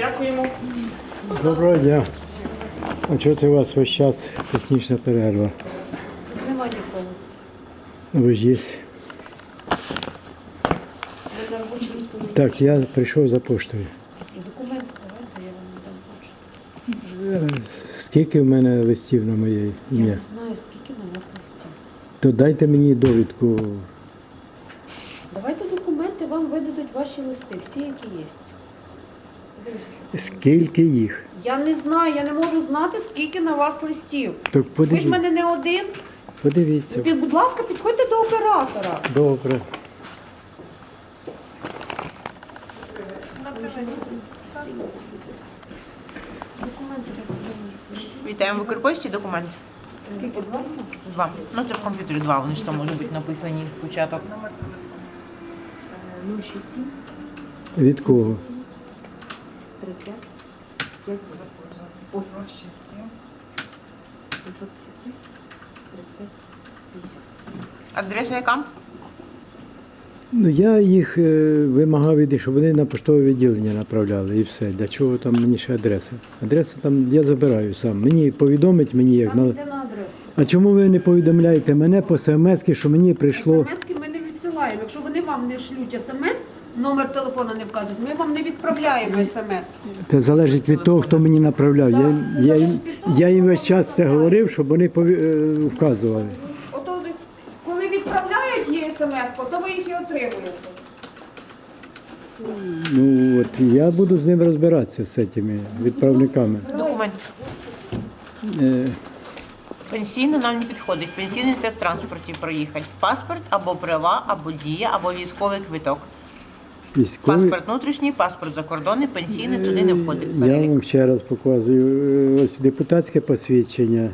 Дякуємо. Доброго дня. А чого це у вас весь час технічна перерва? Нема нікого. Ви ж є. Так, я прийшов за поштою. Документи давайте, я вам дам почту. Скільки в мене листів на моє Я не знаю, скільки на вас листів. То дайте мені довідку. Давайте документи, вам видадуть ваші листи, всі, які є. Скільки їх? Я не знаю, я не можу знати, скільки на вас листів. Так Ви ж подивіться. мене не один. Подивіться. Ви, будь ласка, підходьте до оператора. Добре. Вітаємо в Укрпошті документ. Скільки два? Два. Ну це в комп'ютері два, вони ж там можуть бути написані в початок. 067 Від кого? 35 5 Ой, 27 35 Адреса яка? Ну я їх е, вимагав іди, щоб вони на поштове відділення направляли і все. Для чого там мені ще адреса? Адреса там я забираю сам. Мені повідомить мені як Там на. йде на адресу. А чому ви не повідомляєте мене по смс, що мені прийшло? СМС-ки ми не відсилаємо. Якщо вони вам не шлють смс, номер телефону не вказують, ми вам не відправляємо смс. Це залежить від того, хто мені направляв. Я, Так, я, їм- я їм весь час це говорив, щоб вони пові- е, вказували. Ото коли відправляють їй смс, то ви їх і отримуєте. Ну от я буду з ним розбиратися з цими відправниками. Документ. Е, Пенсійний нам не підходить. Пенсійний це в транспорті проїхати. Паспорт або права, або дія, або військовий квиток. Військові. Паспорт внутрішній, паспорт закордонний, пенсійний туди не входить. в Е, Я перелік. вам ще раз показую. Е, Ось депутатське посвідчення.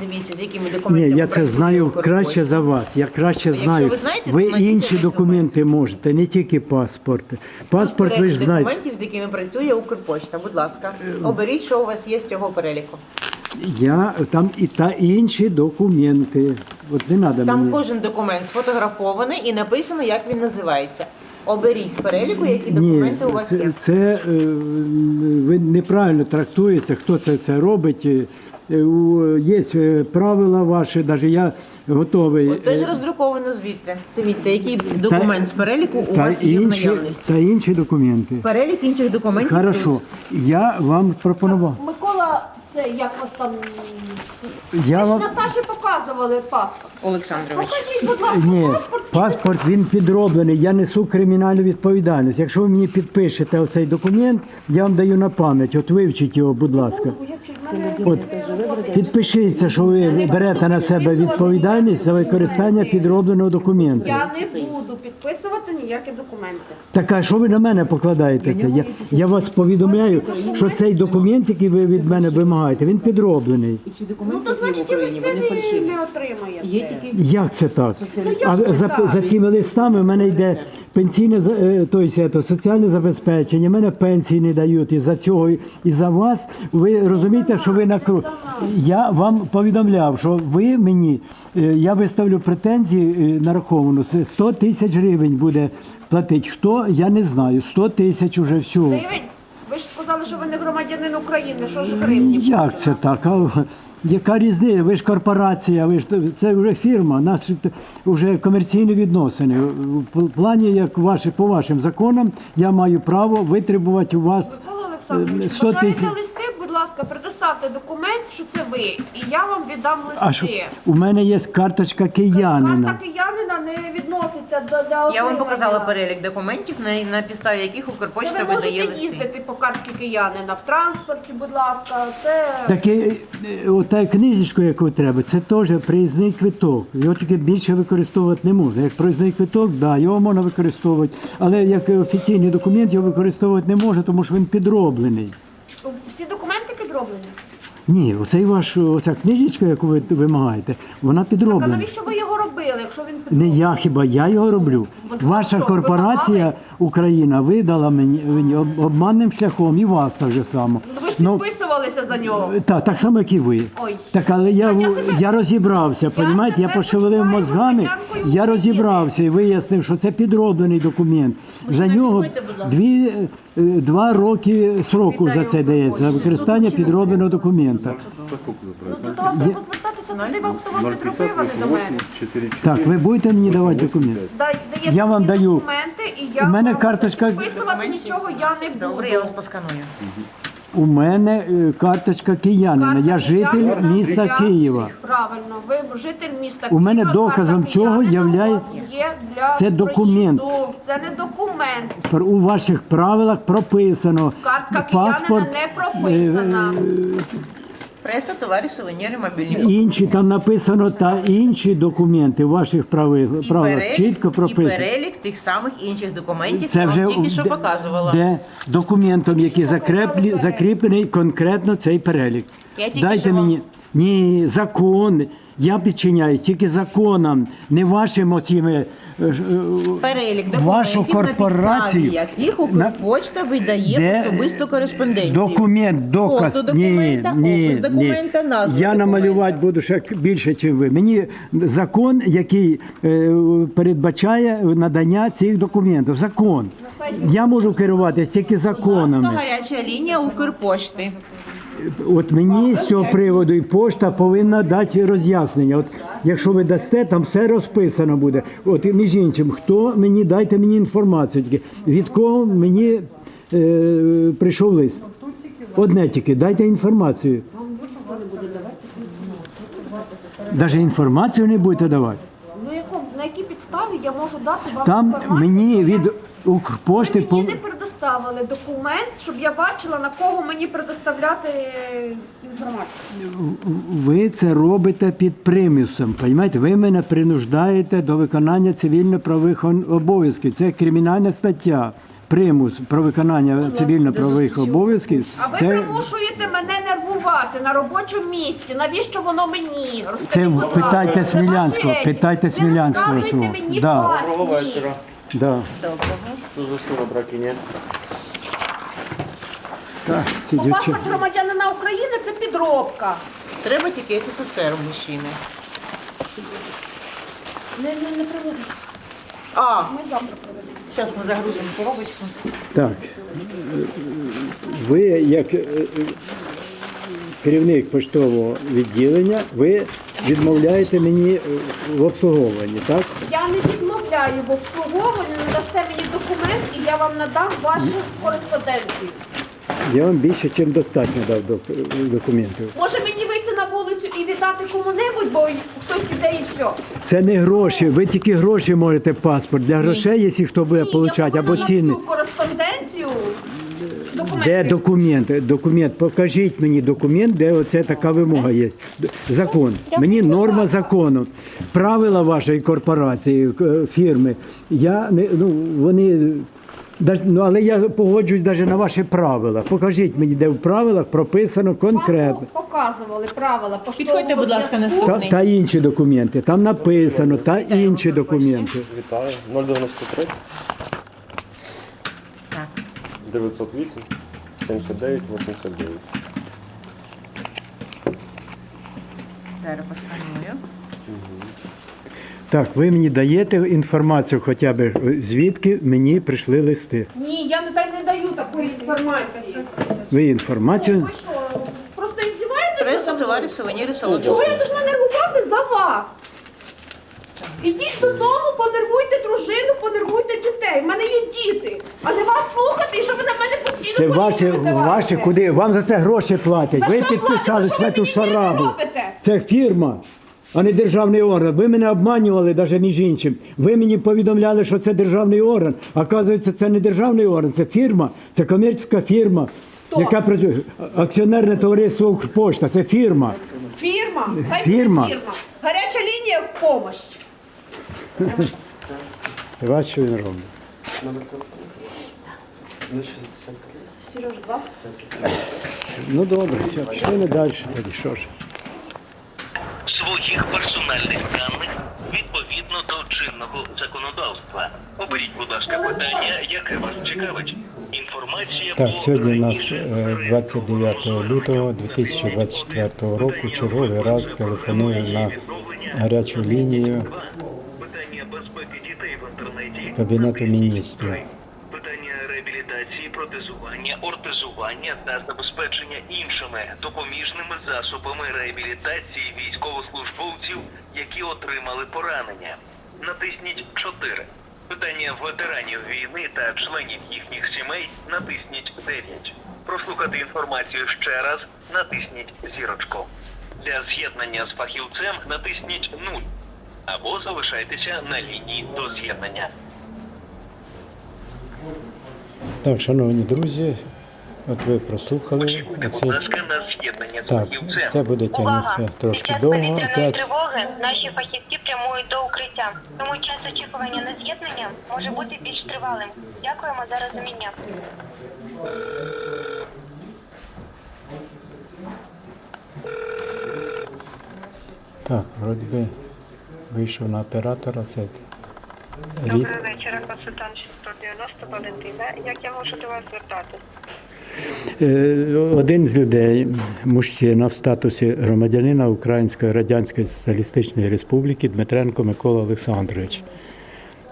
Дивіться, з якими Ні, документами. я це працює знаю Укрпошта. краще за вас. Я краще Якщо знаю. ви знаєте, то знайдіть інші документи можете, не тільки паспорт. Паспорт ви ж знаєте. документів, з якими працює Укрпошта. Будь ласка, Е, оберіть, що у вас є з цього переліку. Я там і та інші документи. От не треба Там мені. кожен документ сфотографований і написано, як він називається. Оберіть з переліку, які Ні, документи у вас це, є. це е, ви неправильно трактуєте, хто це, це робить. Е, у- Є е, правила ваші, навіть я готовий. Оце ж е, роздруковано звідти. Дивіться, який документ з переліку у та вас є в інші, наявності. та інші документи. Перелік інших документів. Хорошо. Я вам пропонував. Микола, це як вас там. Я Ви ж вам Наташі показували паспорт. Олександрович. Покажіть, будь ласка, ні, паспорт. паспорт він підроблений. Я несу кримінальну відповідальність. Якщо ви мені підпишете оцей документ, я вам даю на пам'ять. От вивчіть його, будь ласка. От підпишіться, що ви берете на себе відповідальність за використання підробленого документу. Я не буду підписувати ніякі документи. Так а що ви на мене покладаєте це? Я, я вас повідомляю, що цей документ, який ви від мене вимагаєте, він підроблений. Ну то значить і листи не, не отримаєте. Є тільки Як це так? як А за, за цими листами в мене йде пенсійне за- е, то есть, ето, соціальне забезпечення, мене пенсії не дають і за цього, і за вас. Ви розумієте, що ви на кру. Я вам повідомляв, що ви мені, е, я виставлю претензії е, нараховану, це 100 тисяч гривень буде платити. Хто, я не знаю, 100 тисяч уже всього. Гривень? Ви ж сказали, що ви не громадянин України. Що ж гривні? Як це так? А яка різниця? Ви ж корпорація, ви ж це вже фірма, нас вже комерційні відносини. В плані, як ваші по вашим законам, я маю право витребувати у вас. Микола Олександрович, 100 бажаєте тисяч. листи, будь ласка, предоставте документ, що це ви, і я вам віддам листи. А що у мене є карточка киянина. Карта киянина не відноситься до для Я вам отримання. показала перелік документів, на, на підставі яких Це Укрпошта ви видає можете листи. їздити по картці киянина в транспорті, будь ласка. Це Таке, е, ота книжечку, яку треба, це теж проїзний квиток. Його тільки більше використовувати не можна. Як проїзний квиток, да, його можна використовувати, але як офіційний документ його використовувати не можна, тому що він підроблений. всі документи підроблені. Ні, оцей ваш, оця книжечка, яку ви вимагаєте, вона Так, а підроблена. навіщо ви його робили, якщо він Не я хіба я його роблю. Ви Ваша що, корпорація вимагали? Україна видала мені мені об- обманним шляхом і вас так же само. Ну, ж Ну, підписувалися за нього. Так, так само, як і ви. Ой. Так, але я, Так, я себе- я розібрався, я понімаєте, я себе пошевелив почуваю мозгами, громадянкою я розібрався і вияснив, що це підроблений документ. За нього підходьте, будь ласка. дві, е, два роки сроку за це дається, за використання підробленого документа. Ну то вам треба звертатися туди, вам хто вам підробив, а не до мене. Так, ви будете мені давати документ? Дай, даєте Я вам мені даю. документи, і я У мене вам карточка- підписувати нічого я не буду. Добре, я вас посканую. У мене е, карточка киянина, Карта я житель киянина, міста Києва. Правильно, ви житель міста У мене Києва, доказом карта цього киянина у вас є для Це документ. проїзду. Це не документ. Пр- У ваших правилах прописано Картка паспорт, киянина не прописана. Преса, товари, сувеніри, мобільні. інші там написано та інші документи у ваших прави- І правилах чітко і перелік тих самих інших документів, Це я вже вам тільки що де- показувала. де документом, який закреплі, закріплений конкретно цей перелік. Я тільки Дайте що вам- мені ні, закон. Я підчиняюсь тільки законом, не вашим оціми. Е, е, Перелік Вашу корпорацію, на підставі яких Укрпочта видає Де- особисту кореспонденцію. Документ, доказ. Фото ні, документа, ні, опис документа, ні. назва Я документа. намалювати буду ще більше, ніж ви. Мені закон, який е, передбачає надання цих документів. Закон. Я можу керуватися тільки Будь ласка, законами. гаряча лінія Укрпошти. От мені з цього приводу і пошта повинна дати роз'яснення. От якщо ви дасте, там все розписано буде. От і між іншим, хто мені дайте мені інформацію тільки від кого мені е, прийшов лист. Одне тільки, дайте інформацію. Навіть інформацію не будете давати. Ну на якій підставі я можу дати вам Там інформацію? мені від Укрпошти Ви по мені не предоставили документ, щоб я бачила на кого мені предоставляти інформацію. ви це робите під примусом. Понімаєте? Ви мене принуждаєте до виконання цивільно-правових обов'язків. Це кримінальна стаття. Примус про виконання цивільно-правових обов'язків. А ви Це, примушуєте мене нервувати на робочому місці. Навіщо воно мені? Розкажіть, Це питайте Смілянського, питайте Не розказуйте мені Да. власні. Да. Доброго. Що за що на бракині? Так, ці Бо дівчата. паспорт громадянина України це підробка. Треба тільки СССР у мужчини. Не, не, не приводить. А, Ми завтра проведемо. зараз ми загрузимо коробочку. Так. Ви, як е, е, керівник поштового відділення, ви відмовляєте мені е, в обслуговуванні, так? Я не відмовляю в обслуговуванні, надасте мені документ і я вам надам вашу кореспонденцію. Я вам більше, ніж достатньо дав док- документів. Може мені вийти на вулицю і віддати кому-небудь, бо хтось іде і все. Це не гроші, ви тільки гроші можете паспорт. Для грошей, якщо хто буде Ні, отримати, або повинна ціни. цю кореспонденцію. Документи. Де документи? Документ, покажіть мені документ, де оце така вимога є. Закон. Мені норма закону. Правила вашої корпорації, е, фірми. Я не ну вони. Ну, але я погоджуюсь навіть на ваші правила. Покажіть мені, де в правилах прописано конкретно. Вам показували правила Підходьте, будь ласка, зв'язку. Та, та інші документи. Там написано, та інші документи. Вітаю. 093 Так. 908 79 89. Зараз посканую. Так, ви мені даєте інформацію, хоча б звідки мені прийшли листи. Ні, я не, дай- не даю такої інформації. Ви інформацію. Ви що, просто іздіваєтесь? Преса, товари, мною? сувеніри, Чого я должна нервувати за вас? Ідіть додому, понервуйте дружину, понервуйте дітей. У мене є діти. А не вас слухати, і що ви на мене постійно Це поліцію ваші, визиваєте. ваші куди? Вам за це гроші платять. За ви що підписались платять? на ту шарабу. робите? Це фірма, а не державний орган. Ви мене обманювали навіть між іншим. Ви мені повідомляли, що це державний орган. А Оказується, це не державний орган, це фірма, це комерційна фірма. Хто? Яка працює акціонерне товариство «Укрпошта», це фірма. Фірма. Хай Фірма. фірма. Гаряча лінія в помощь. Ти бачиш, що він робить? Сереж, два. Ну добре, все, пішли ми далі. Тоді що ж? своїх персональних даних відповідно до чинного законодавства. Оберіть, будь ласка, питання, яке вас цікавить. інформація Так, сьогодні у нас раніше е, 29 лютого 2024 року черговий раз телефоную на гарячу лінію питання безпеки дітей в інтернеті, Кабінету міністрів. питання реабілітації, протезування, ортезування та забезпечення іншими допоміжними засобами реабілітації військовослужбовців, які отримали поранення. Натисніть 4. Питання ветеранів війни та членів їхніх сімей натисніть 9. Прослухати інформацію ще раз натисніть зірочку. Для з'єднання з фахівцем натисніть 0 або залишайтеся на лінії до з'єднання. Так, шановні друзі, от ви прослухали. Оце, так, це буде Увага! тягнутися Під трошки час довго. Опять тривоги наші фахівці прямують до укриття. Тому час очікування на з'єднання може бути більш тривалим. Дякуємо за розуміння. так, вроді би вийшов на оператора. Це Добрий вечір, консультант 690 Валентина. Як я можу до вас звертатись? Е, Один з людей, мужчина в статусі громадянина Української Радянської Соціалістичної Республіки Дмитренко Микола Олександрович.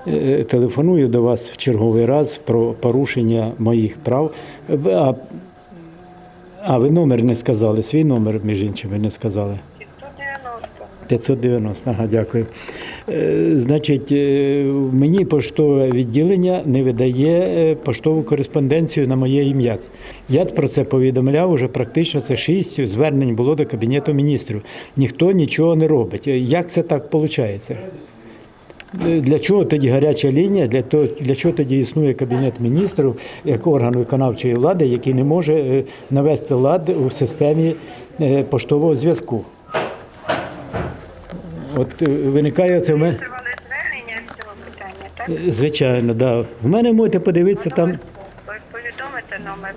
Е, Телефоную до вас в черговий раз про порушення моїх прав. А, а ви номер не сказали, свій номер, між іншим, ви не сказали. 190. 590, ага, дякую. Е, Значить, е, мені поштове відділення не видає е, поштову кореспонденцію на моє ім'я. Я про це повідомляв уже практично це шість звернень було до Кабінету міністрів. Ніхто нічого не робить. Як це так виходить? Для чого тоді гаряча лінія? Для того, для чого тоді існує кабінет міністрів як орган виконавчої влади, який не може навести лад у системі поштового зв'язку? От е, виникає це в мене. Тривали звернення з цього питання, так? Звичайно, да. В мене можете подивитися там. Ви повідомите номер.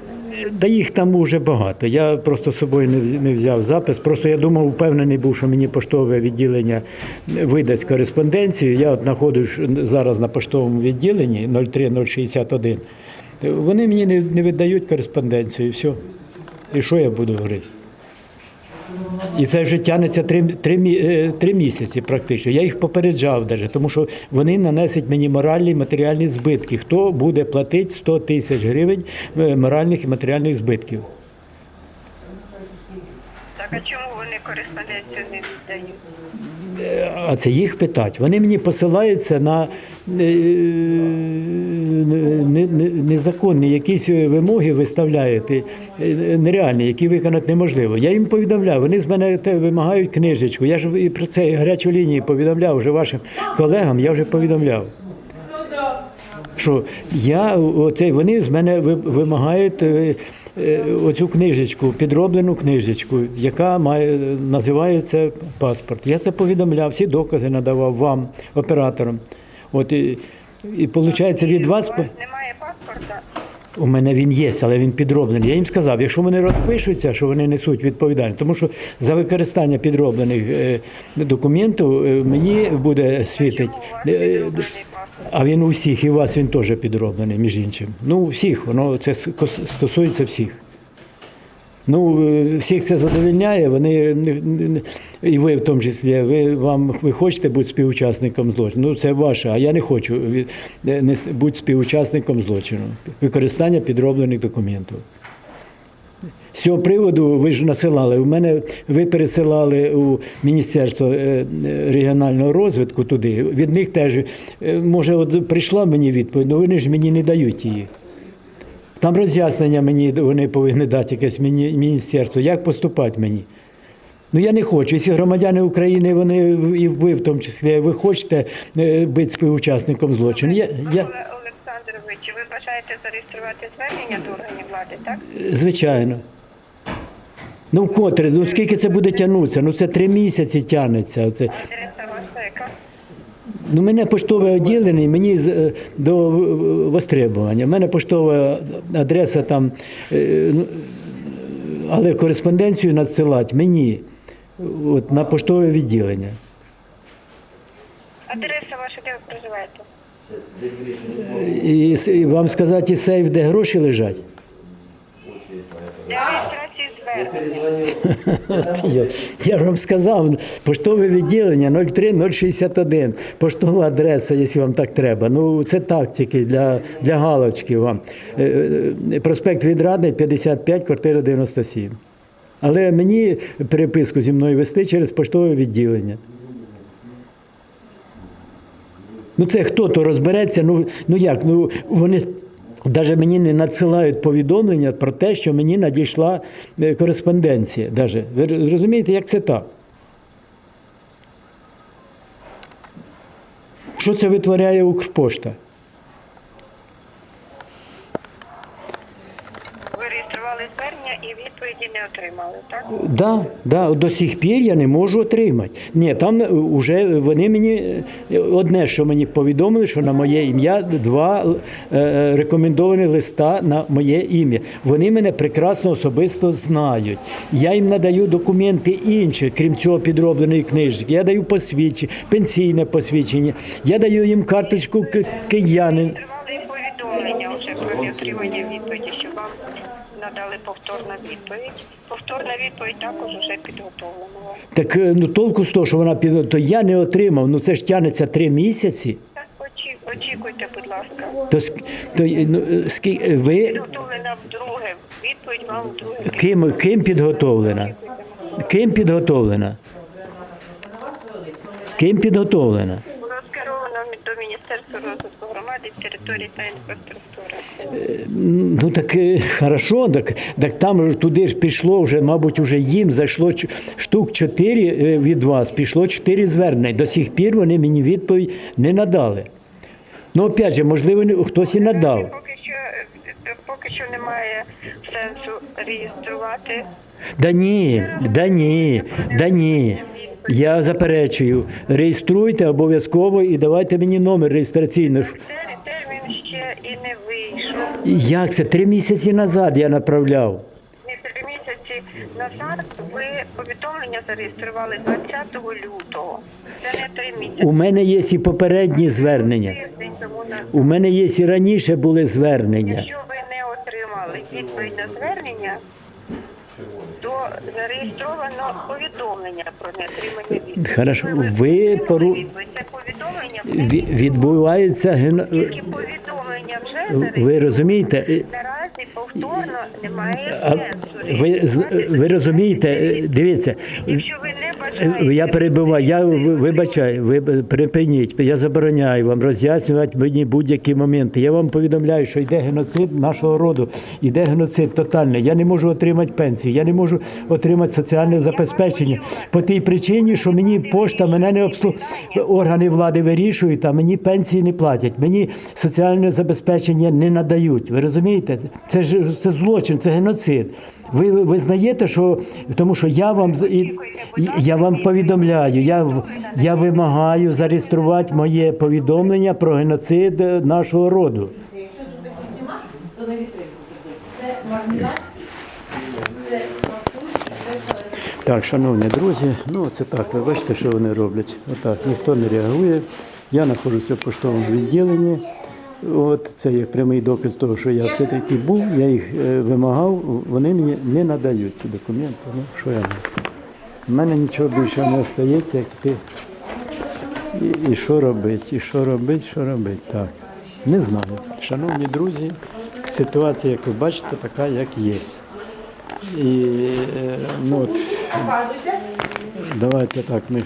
Да їх там уже багато. Я просто з собою не вз- не взяв запис. Просто я думав, впевнений був, що мені поштове відділення видасть кореспонденцію. Я от знаходжусь зараз на поштовому відділенні 03061. Вони мені не, не видають кореспонденцію і все. І що я буду говорити? І це вже тягнеться три, три, е, три місяці практично. Я їх попереджав навіть, тому що вони нанесуть мені моральні і матеріальні збитки. Хто буде платити 100 тисяч гривень е, моральних і матеріальних збитків? Так, а чому вони кореспонденцію не віддають? Е, А це їх питать. Вони мені посилаються на е, не- незаконні якісь вимоги виставляють, е, нереальні, які виконати неможливо. Я їм повідомляв, вони з мене вимагають книжечку. Я ж і про це гарячу лінію повідомляв вже вашим колегам, я вже повідомляв. Що я оцей, вони з мене вимагають е, е, оцю книжечку, підроблену книжечку, яка має називається паспорт. Я це повідомляв, всі докази надавав вам, операторам. От і, і виходить від вас. У вас немає паспорта? У мене він є, але він підроблений. Я їм сказав, якщо вони розпишуться, що вони несуть відповідальність, тому що за використання підроблених е, документів е, мені буде світить. Е, а він у всіх, і у вас він теж підроблений, між іншим. Ну, у всіх, воно це стосується всіх. Ну, е, всіх це задовільняє, вони і ви в тому числі, ви вам ви хочете бути співучасником злочину. Ну, це ваше, а я не хочу не, не бути співучасником злочину. Використання підроблених документів. З цього приводу ви ж насилали. У мене ви пересилали у Міністерство е, е, регіонального розвитку туди. Від них теж е, може, от прийшла мені відповідь, але вони ж мені не дають її. Там роз'яснення мені вони повинні дати якесь міні- міністерство, як поступати мені. Ну я не хочу. Якщо громадяни України, вони і ви в тому числі, ви хочете бути співучасником злочину. Я, я, Олександрович, ви бажаєте зареєструвати звернення до органів влади, так? Звичайно. Ну, вкотре, ну скільки це буде тягнутися? Ну це три місяці тягнеться. Це, Адреса ваша яка? ну, мене поштове відділення, мені з- е, до востребування. У мене поштова адреса там, е, ну, але кореспонденцію надсилати мені от, на поштове відділення. Адреса ваша, де ви проживаєте? І, с- і вам сказати і сейф, де гроші лежать? Я, я ж вам сказав, поштове відділення 03061, поштова адреса, якщо вам так треба. Ну, це так тільки для, для галочки вам. Е, е, Проспект Відрадний, 55, квартира 97. Але мені переписку зі мною вести через поштове відділення. Ну це хто то розбереться. Ну, ну як? Ну вони навіть мені не надсилають повідомлення про те, що мені надійшла е, кореспонденція. Даже. Ви розумієте, як це так? Що це витворяє Укрпошта? Ви реєстрували звернення і відповіді не отримали, так? Да, да, до сих пір я не можу отримати. Ні, там вже вони мені е, одне, що мені повідомили, що на моє ім'я два е, рекомендовані листа на моє ім'я. Вони мене прекрасно особисто знають. Я їм надаю документи інші, крім цього підробленої книжки. Я даю посвідчення, пенсійне посвідчення. Я даю їм карточку киянин. Тривали повідомлення вже про неотримання відповіді, що вам надали повторну відповідь. Повторна відповідь також вже підготовлена. Так е, ну толку з того, що вона під то я не отримав. Ну це ж тягнеться три місяці. Так, очі- очікуйте, будь ласка. То, то е, ну, е, ви Підготовлена вдруге. Відповідь вам вдруге. ким, ким підготовлена? Ким підготовлена? Ким підготовлена? Було скеровано до Міністерства розвитку громади, території та інфраструктури. Ну так е, хорошо, так, так там туди ж пішло вже, мабуть, уже їм зайшло штук чотири е, від вас, пішло чотири звернення. До сих пір вони мені відповідь не надали. Ну, опять же, можливо, хтось і надав. Поки що, е, поки що немає сенсу реєструвати. Да ні, да ні, да ні. Я заперечую. Реєструйте обов'язково і давайте мені номер реєстраційний. І не вийшов. Як це? Три місяці назад я направляв. Не три місяці назад ви повідомлення зареєстрували 20 лютого. Це не три місяці. У мене є і попередні звернення. Тиждень тому назад. У мене є і раніше були звернення. Якщо ви не отримали відповідь на звернення, зареєстровано повідомлення про неотримання відповіді. Хорошо, ви пору- Це повідомлення Ві- Відбувається ген- Тільки повідомлення вже Ви зареєстровано. розумієте? е, Наразі повторно немає А сенсу. ви, з- ви розумієте? е, Дивіться, Якщо ви не. Я перебуваю, я вибачаю, ви припиніть, я забороняю вам роз'яснювати мені будь-які моменти. Я вам повідомляю, що йде геноцид нашого роду, йде геноцид тотальний. Я не можу отримати пенсію, я не можу отримати соціальне забезпечення по тій причині, що мені пошта мене не обслуговує. Органи влади вирішують, а мені пенсії не платять. Мені соціальне забезпечення не надають. Ви розумієте? Це ж це злочин, це геноцид. Ви ви визнаєте, що тому що я вам і- я вам повідомляю, я я вимагаю зареєструвати моє повідомлення про геноцид е, нашого роду. Так, шановні друзі, ну це так, ви бачите, що вони роблять. Отак, ніхто не реагує. Я знаходжуся в поштовому відділенні. От це є прямий доказ того, що я все-таки був, я їх е, вимагав, вони мені не надають ці документи. Ну, що я можу? У мене нічого більше не остається, як ти. І, і що робити, і що робити, що робити. Так. Не знаю. Шановні друзі, ситуація, як ви бачите, така, як є. І е, ну, от, давайте так, ми